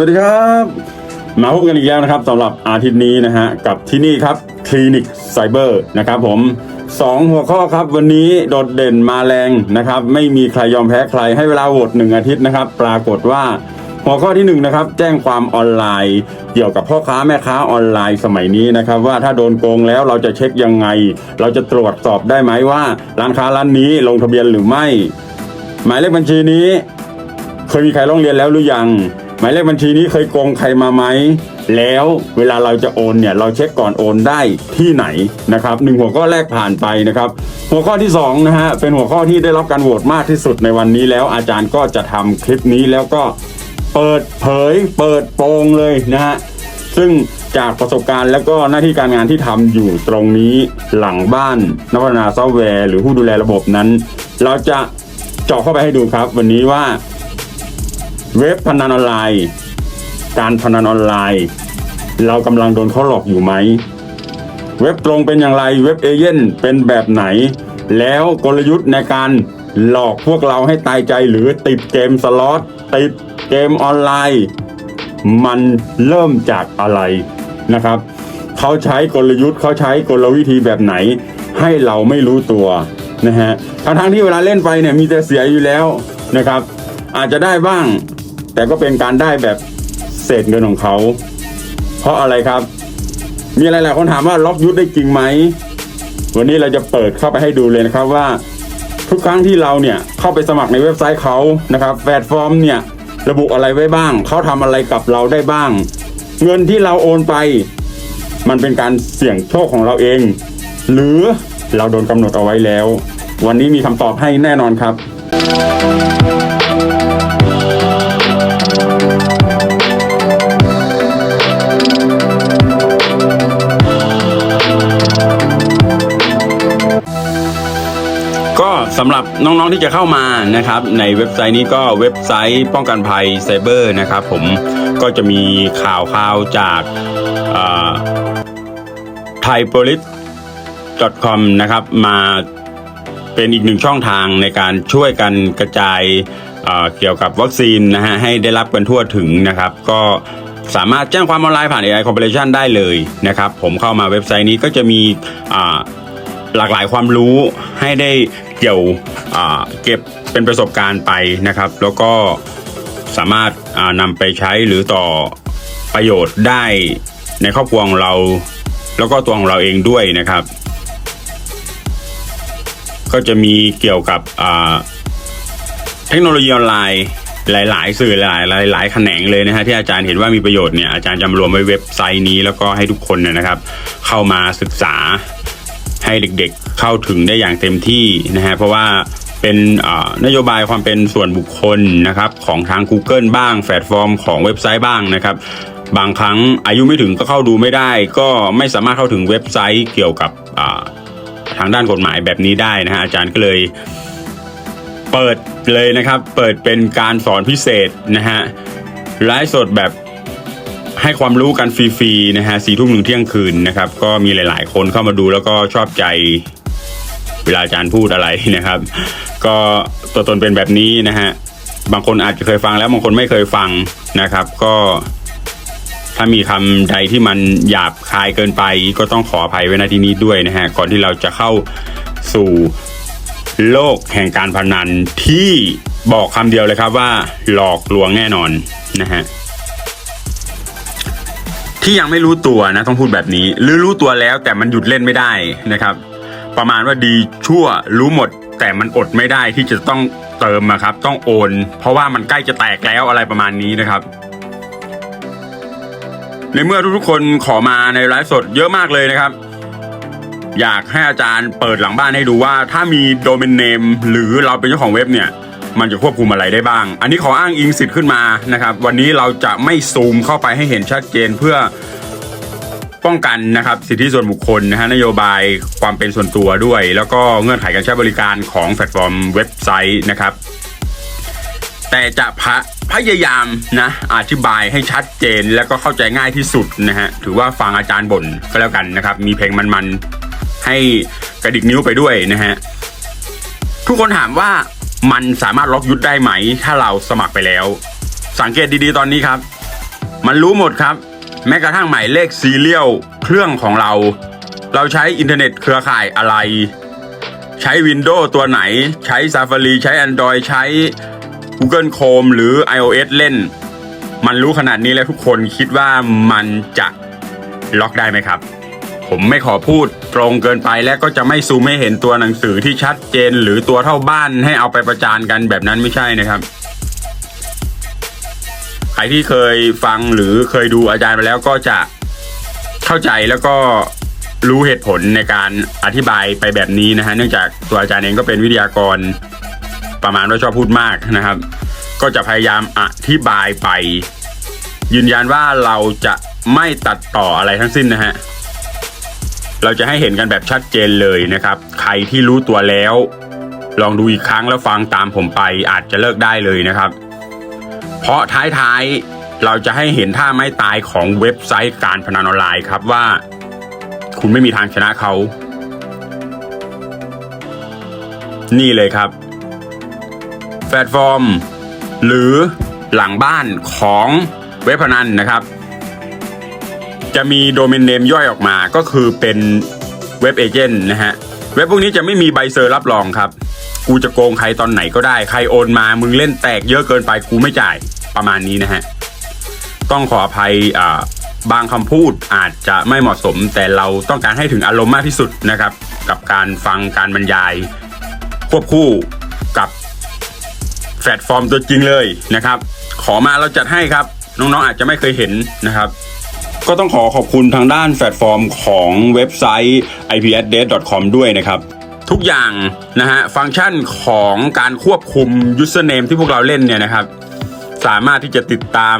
สวัสดีครับ มาพบกันอีกแล้วนะครับสำหรับอาทิตย์นี้นะฮะกับที่นี่ครับคลินิกไซเบอร์นะครับผมสองหัวข้อครับวันนี้โดดเด่นมาแรงนะครับไม่มีใครยอมแพ้ใครให้เวลาโหวตหนึ่งอาทิตย์นะครับ ปรากฏว่าหัวข้อที่หนึ่งนะครับแจ้งความออนไลน์ เกี่ยวกับพ่อค้าแม่ค้าออนไลน์สมัยนี้นะครับว่าถ้าโดนโกงแล้วเราจะเช็คยังไง เราจะตรวจสอบได้ไหมว่า ร้านค้าร้านนี้ลงทะเบียนหรือไม่ หมายเลขบัญชีนี้ เคยมีใครร้องเรียนแล้วหรือยัง หมายเลขบัญชีนี้เคยโกงใครมาไหม แล้วเวลาเราจะโอนเนี่ย เราเช็คก่อนโอนได้ที่ไหนนะครับหนึ่งหัวข้อแรกผ่านไปนะครับ หัวข้อที่สองนะฮะเป็นหัวข้อที่ได้รับการโหวตมากที่สุดในวันนี้แล้วอาจารย์ก็จะทำคลิปนี้แล้วก็เปิดเผย เปิดโปงเลยนะฮะซึ่งจากประสบการณ์แล้วก็หน้าที่การงานที่ทำอยู่ตรงนี้หลังบ้านนวัฒนาซอฟต์แวร์หรือผู้ดูแลระบบนั้น เราจะเจาะเข้าไปให้ดูครับ วันนี้ว่า เว็บพนันออนไลน์ การพนันออนไลน์ เรากำลังโดนเขาหลอกอยู่ไหม เว็บตรงเป็นอย่างไร เว็บเอเย่นเป็นแบบไหน แล้วกลยุทธ์ในการหลอกพวกเราให้ตายใจหรือติดเกมสล็อตติดเกมออนไลน์ มันเริ่มจากอะไรนะครับ เขาใช้กลยุทธ์เขาใช้กลวิธีแบบไหน ให้เราไม่รู้ตัวนะฮะทั้งทั้งที่เวลาเล่นไปเนี่ยมีแต่เสียอยู่แล้วนะครับ อาจจะได้บ้าง แต่ก็เป็นการได้แบบเศษเงินของเขา เพราะอะไรครับ มีอะไรหลายคนถามว่าล็อกยุทธได้จริงไหม วันนี้เราจะเปิดเข้าไปให้ดูเลยนะครับว่า ทุกครั้งที่เราเนี่ยเข้าไปสมัครในเว็บไซต์เขานะครับแพลตฟอร์มเนี่ยระบุอะไรไว้บ้าง เขาทำอะไรกับเราได้บ้าง เงินที่เราโอนไป มันเป็นการเสี่ยงโชคของเราเอง หรือเราโดนกำหนดเอาไว้แล้ว วันนี้มีคำตอบให้แน่นอนครับ สำหรับน้องๆที่จะเข้ามานะครับในเว็บไซต์นี้ก็เว็บไซต์ป้องกันภัยไซเบอร์นะครับผมก็จะมีข่าวข่าวจากไทยโพลิส com นะครับมาเป็นอีกหนึ่งช่องทางในการช่วยกันกระจายเเกี่ยวกับวัคซีนนะฮะให้ได้รับกันทั่วถึงนะครับ ก็สามารถแจ้งความออนไลน์ผ่าน AI Corporation ได้เลยนะครับ ผมเข้ามาเว็บไซต์นี้ก็จะมีอ่า หลากหลายความรู้ให้ได้เกี่ยวเก็บเป็นประสบการณ์ไปนะครับ แล้วก็สามารถนำไปใช้หรือต่อประโยชน์ได้ในครอบครัวของเรา แล้วก็ตัวของเราเองด้วยนะครับ ก็จะมีเกี่ยวกับเทคโนโลยีออนไลน์หลาย ๆ สื่อหลายหลายหลายแขนงเลยนะฮะที่อาจารย์เห็นว่ามีประโยชน์เนี่ยอาจารย์จำรวมไว้เว็บไซต์นี้แล้วก็ให้ทุกคนเนี่ยนะครับ เข้ามาศึกษา ให้เด็กๆเข้าถึงได้อย่างเต็มที่นะฮะเพราะว่าเป็นนโยบายความเป็นส่วนบุคคลนะครับของทาง Google บ้างแพลตฟอร์มของเว็บไซต์บ้างนะครับบางครั้งอายุไม่ถึงก็เข้าดูไม่ได้ ก็ไม่สามารถเข้าถึงเว็บไซต์เกี่ยวกับทางด้านกฎหมายแบบนี้ได้นะฮะอาจารย์ก็เลย เปิดเลยนะครับ เปิดเป็นการสอนพิเศษนะฮะไลฟ์สดแบบ ให้ความรู้กันฟรีๆนะฮะสี่ทุ่มถึงเที่ยงคืนนะครับ ก็มีหลาย ๆ คนเข้ามาดูแล้วก็ชอบใจเวลาอาจารย์พูดอะไรนะครับ ก็ตัวตนเป็นแบบนี้นะฮะบางคนอาจจะเคยฟังแล้วบางคนไม่เคยฟังนะครับ ก็ถ้ามีคำใดที่มันหยาบคายเกินไป ก็ต้องขออภัยไว้ณที่นี้ด้วยนะฮะก่อนที่เราจะเข้าสู่โลกแห่งการพนันที่บอกคำเดียวเลยครับว่าหลอกลวงแน่นอนนะฮะ ที่ยังไม่รู้ตัวนะต้องพูดแบบนี้ หรือรู้ตัวแล้วแต่มันหยุดเล่นไม่ได้นะครับ ประมาณว่าดีชั่วรู้หมด แต่มันอดไม่ได้ที่จะต้องเติมอะครับ ต้องโอน เพราะว่ามันใกล้จะแตกแล้วอะไรประมาณนี้นะครับ ในเมื่อทุกๆคนขอมาในไลฟ์สดเยอะมากเลยนะครับ อยากให้อาจารย์เปิดหลังบ้านให้ดูว่า ถ้ามีโดเมนเนมหรือเราเป็นเจ้าของเว็บเนี่ยมันจะควบคุมอะไรได้บ้าง อันนี้ขออ้างอิงสิทธิ์ขึ้นมานะครับ วันนี้เราจะไม่ซูมเข้าไปให้เห็นชัดเจนเพื่อ ป้องกันนะครับสิทธิส่วนบุคคลนะฮะนโยบายความเป็นส่วนตัวด้วย แล้วก็เงื่อนไขการใช้บริการของแพลตฟอร์มเว็บไซต์นะครับ แต่จะพะพยายามนะอธิบายให้ชัดเจนแล้วก็เข้าใจง่ายที่สุดนะฮะถือว่าฟังอาจารย์บ่นก็แล้วกันนะครับ มีเพลงมันๆให้กระดิกนิ้วไปด้วยนะฮะทุกคนถามว่ามันสามารถล็อกยุทธได้ไหม ถ้าเราสมัครไปแล้ว สังเกตดีๆตอนนี้ครับ มันรู้หมดครับ แม้กระทั่งหมายเลขซีเรียลเครื่องของเรา เราใช้อินเทอร์เน็ตเครือข่ายอะไร ใช้ Windows ตัวไหน ใช้ Safari ใช้ Android ใช้ Google Chrome หรือ iOS เล่น มันรู้ขนาดนี้แล้วทุกคนคิดว่ามันจะล็อกได้ไหมครับ ผมไม่ขอพูดตรงเกินไปและก็จะไม่ซูมให้เห็นตัวหนังสือที่ชัดเจน หรือตัวเท่าบ้านให้เอาไปประจานกันแบบนั้นไม่ใช่นะครับ รที่เคยฟังหรือเคยดูอาจารย์ไปแล้วก็จะเข้าใจแล้วก็รู้เหตุผลในการอธิบายไปแบบนี้นะฮะเนื่องจากตัวอาจารย์เองก็เป็นวิทยากร ประมาณว่าชอบพูดมากนะครับ ก็จะพยายามอธิบายไป ยืนยันว่าเราจะไม่ตัดต่ออะไรทั้งสิ้นนะฮะเราจะให้เห็นกันแบบชัดเจนเลยนะครับ ใครที่รู้ตัวแล้ว ลองดูอีกครั้งแล้วฟังตามผมไปอาจจะเลิกได้เลยนะครับ เพราะท้ายๆเราจะให้เห็นท่าไม้ตายของเว็บไซต์การพนันออนไลน์ครับว่า คุณไม่มีทางชนะเขา นี่เลยครับแพลตฟอร์ม หรือหลังบ้านของเว็บพนันนะครับ จะมีโดเมนเนมย่อยออกมาก็คือเป็นเว็บเอเจนต์นะฮะ เว็บพวกนี้จะไม่มีใบเซอร์รับรองครับ กูจะโกงใครตอนไหนก็ได้ ใครโอนมา มึงเล่นแตกเยอะเกินไปกูไม่จ่ายประมาณนี้นะฮะ ต้องขออภัยบางคำพูดอาจจะไม่เหมาะสม แต่เราต้องการให้ถึงอารมณ์มากที่สุดนะครับ กับการฟังการบรรยาย ควบคู่กับแพลตฟอร์มตัวจริงเลยนะครับ ขอมาเราจัดให้ครับ น้องๆอาจจะไม่เคยเห็นนะครับ ก็ต้องขอขอบคุณทางด้านแพลตฟอร์มของเว็บไซต์ ipaddress.com ด้วยนะครับ ทุกอย่างนะฮะฟังก์ชันของการควบคุม username ที่พวกเราเล่นเนี่ยนะครับ สามารถที่จะติดตาม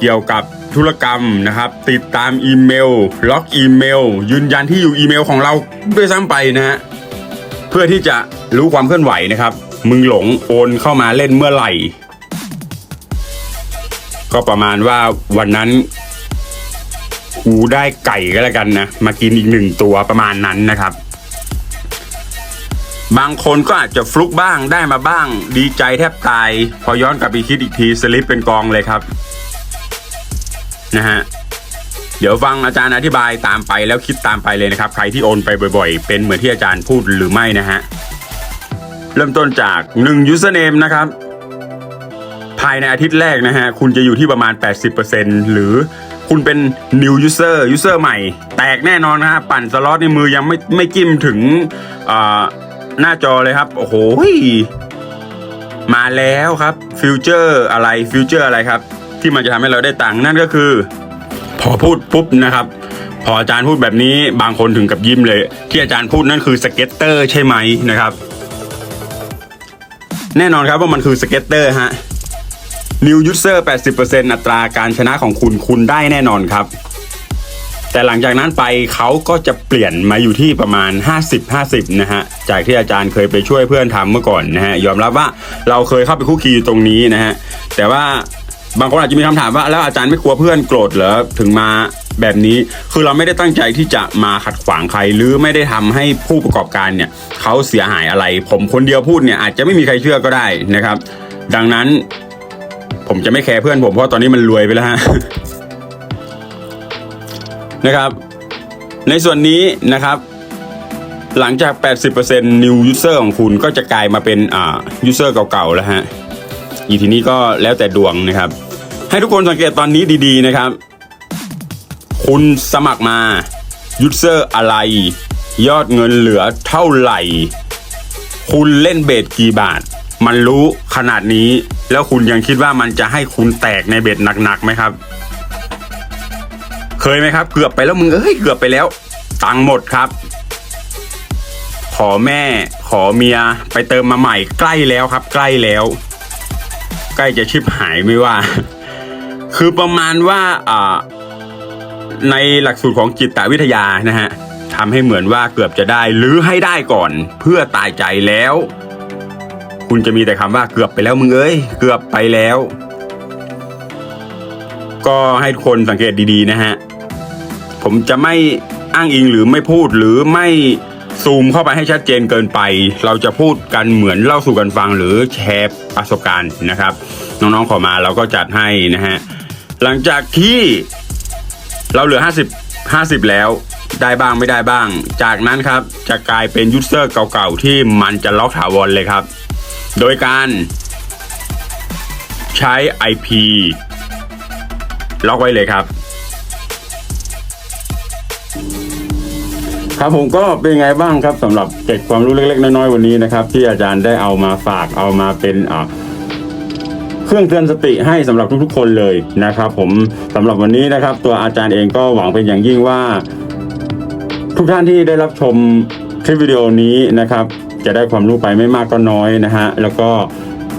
เกี่ยวกับธุรกรรมนะครับ ติดตามอีเมล ล็อกอีเมล ยืนยันที่อยู่อีเมลของเราด้วยซ้ำไปนะฮะเพื่อที่จะรู้ความเคลื่อนไหวนะครับ มึงหลงโอนเข้ามาเล่นเมื่อไหร่ ก็ประมาณว่าวันนั้น กูได้ไก่ก็แล้วกันนะ มากินอีกหนึ่งตัวประมาณนั้นนะครับ บางคนก็อาจจะฟลุกบ้างได้มาบ้าง ดีใจแทบตาย พอย้อนกลับไปคิดอีกทีสลิปเป็นกองเลยครับ นะฮะเดี๋ยวฟังอาจารย์อธิบายตามไปแล้วคิดตามไปเลยนะครับ ใครที่โอนไปบ่อยๆ เป็นเหมือนที่อาจารย์พูดหรือไม่นะฮะ เริ่มต้นจาก1 username นะครับ ภายในอาทิตย์แรกนะฮะ คุณจะอยู่ที่ประมาณ 80%หรือ คุณเป็น new user user ใหม่ แตกแน่นอนนะฮะปั่นสล็อตในมือยังไม่ไม่จิ้มถึงหน้าจอเลยครับ โอ้โหมาแล้วครับฟิวเจอร์อะไรฟิวเจอร์อะไรครับ ที่มันจะทำให้เราได้ตังค์นั่นก็คือ พอพูดปุ๊บนะครับ พออาจารย์พูดแบบนี้บางคนถึงกับยิ้มเลย ที่อาจารย์พูดนั่นคือสเก็ตเตอร์ใช่ไหมนะครับ แน่นอนครับว่ามันคือสเก็ตเตอร์ฮะ New User 80%อัตราการชนะของคุณคุณได้แน่นอนครับ แต่หลังจากนั้นไปเขาก็จะเปลี่ยนมาอยู่ที่ประมาณ 50-50 นะฮะ จากที่อาจารย์เคยไปช่วยเพื่อนทำเมื่อก่อนนะฮะ ยอมรับว่าเราเคยเข้าไปคุกคีอยู่ตรงนี้นะฮะ แต่ว่าบางคนอาจจะมีคำถามว่าแล้วอาจารย์ไม่กลัวเพื่อนโกรธเหรอถึงมาแบบนี้คือเราไม่ได้ตั้งใจที่จะมาขัดขวางใคร หรือไม่ได้ทำให้ผู้ประกอบการเนี่ยเขาเสียหายอะไร ผมคนเดียวพูดเนี่ยอาจจะไม่มีใครเชื่อก็ได้นะครับ ดังนั้น ผมจะไม่แคร์เพื่อนผมเพราะตอนนี้มันรวยไปแล้วฮะนะครับ ในส่วนนี้นะครับ หลังจาก 80% new user ของคุณก็จะกลายมาเป็นอ่า user เก่าๆแล้วฮะอีทีนี้ก็แล้วแต่ดวงนะครับ ให้ทุกคนสังเกตตอนนี้ดีๆนะครับ คุณสมัครมา user อะไร ยอดเงินเหลือเท่าไหร่ คุณเล่นเบสกี่บาท มันรู้ขนาดนี้ แล้วคุณยังคิดว่ามันจะให้คุณแตกในเบสหนักๆไหมครับ เคยไหมครับ เกือบไปแล้วมึงเอ้ยเกือบไปแล้ว ตังค์หมดครับ ขอแม่ ขอเมียไปเติมมาใหม่ใกล้แล้วครับ ใกล้แล้ว ใกล้จะชิบหายไม่ว่า คือประมาณว่าอ่าในหลักสูตรของจิตวิทยานะฮะทำให้เหมือนว่าเกือบจะได้หรือให้ได้ก่อนเพื่อตายใจแล้ว คุณจะมีแต่คำว่าเกือบไปแล้วมึงเอ้ยเกือบไปแล้ว ก็ให้ทุกคนสังเกตดีๆนะฮะ ผมจะไม่อ้างอิงหรือไม่พูดหรือไม่ซูมเข้าไปให้ชัดเจนเกินไป เราจะพูดกันเหมือนเล่าสู่กันฟังหรือแชร์ประสบการณ์นะครับ น้องๆขอมาเราก็จัดให้นะฮะ หลังจากที่เราเหลือ 50 50 แล้วได้บ้างไม่ได้บ้าง จากนั้นครับจะกลายเป็นยูเซอร์เก่าๆที่มันจะล็อกถาวรเลยครับ โดยการใช้ IP ล็อกไว้เลยครับ ครับผมก็เป็นไงบ้างครับสำหรับเกร็ดความรู้เล็กๆ น้อยๆ วันนี้นะครับ ที่อาจารย์ได้เอามาฝากเอามาเป็นอ่าเครื่องเตือนสติให้สำหรับทุกๆ คนเลยนะครับ ผมสำหรับวันนี้นะครับ ตัวอาจารย์เองก็หวังเป็นอย่างยิ่งว่า ทุกท่านที่ได้รับชมคลิปวิดีโอนี้นะครับ จะได้ความรู้ไปไม่มากก็น้อยนะฮะแล้วก็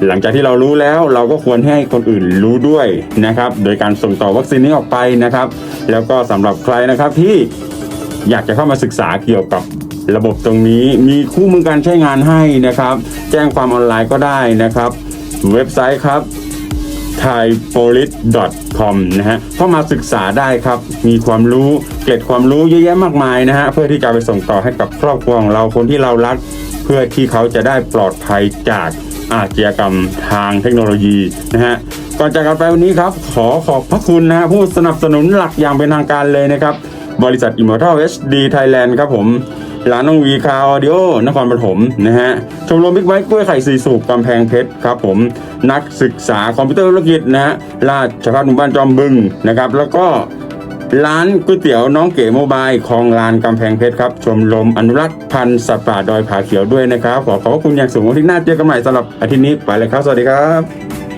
หลังจากที่เรารู้แล้วเราก็ควรให้คนอื่นรู้ด้วยนะครับ โดยการส่งต่อวัคซีนนี้ออกไปนะครับ แล้วก็สำหรับใครนะครับที่อยากจะเข้ามาศึกษาเกี่ยวกับระบบตรงนี้ มีคู่มือการใช้งานให้นะครับ แจ้งความออนไลน์ก็ได้นะครับ เว็บไซต์ครับ thaipolice.com นะฮะเข้ามาศึกษาได้ครับ มีความรู้เกร็ดความรู้เยอะแยะมากมายนะฮะเพื่อที่จะไปส่งต่อให้กับครอบครัวของเราคนที่เรารัก พื่อที่เขาจะได้ปลอดภัยจากอาชญากรรมทางเทคโนโลยีนะฮะก่อนจากกันไปวันนี้ครับ ขอขอบพระคุณนะฮะผู้สนับสนุนหลักอย่างเป็นทางการเลยนะครับ บริษัท Immortal HD Thailand ครับผมร้านน้องวีคาออดิโอนครปฐมนะฮะชมรมบิ๊กไบค์กล้วยไข่สีสูบกำแพงเพชรครับผมนักศึกษาคอมพิวเตอร์ธุรกิจนะฮะราชพัฒหมู่บ้านจอมบึงนะครับ แล้วก็ ร้านก๋วยเตี๋ยวน้องเก๋โมบายคลองลานกำแพงเพชรครับ ชมลมอนุรักษ์พันธุ์สัตว์ป่าดอยผาเขียวด้วยนะครับ ขอขอบคุณอย่างสูงที่น่าเจอกันใหม่สำหรับอาทิตย์นี้ไปเลยครับ สวัสดีครับ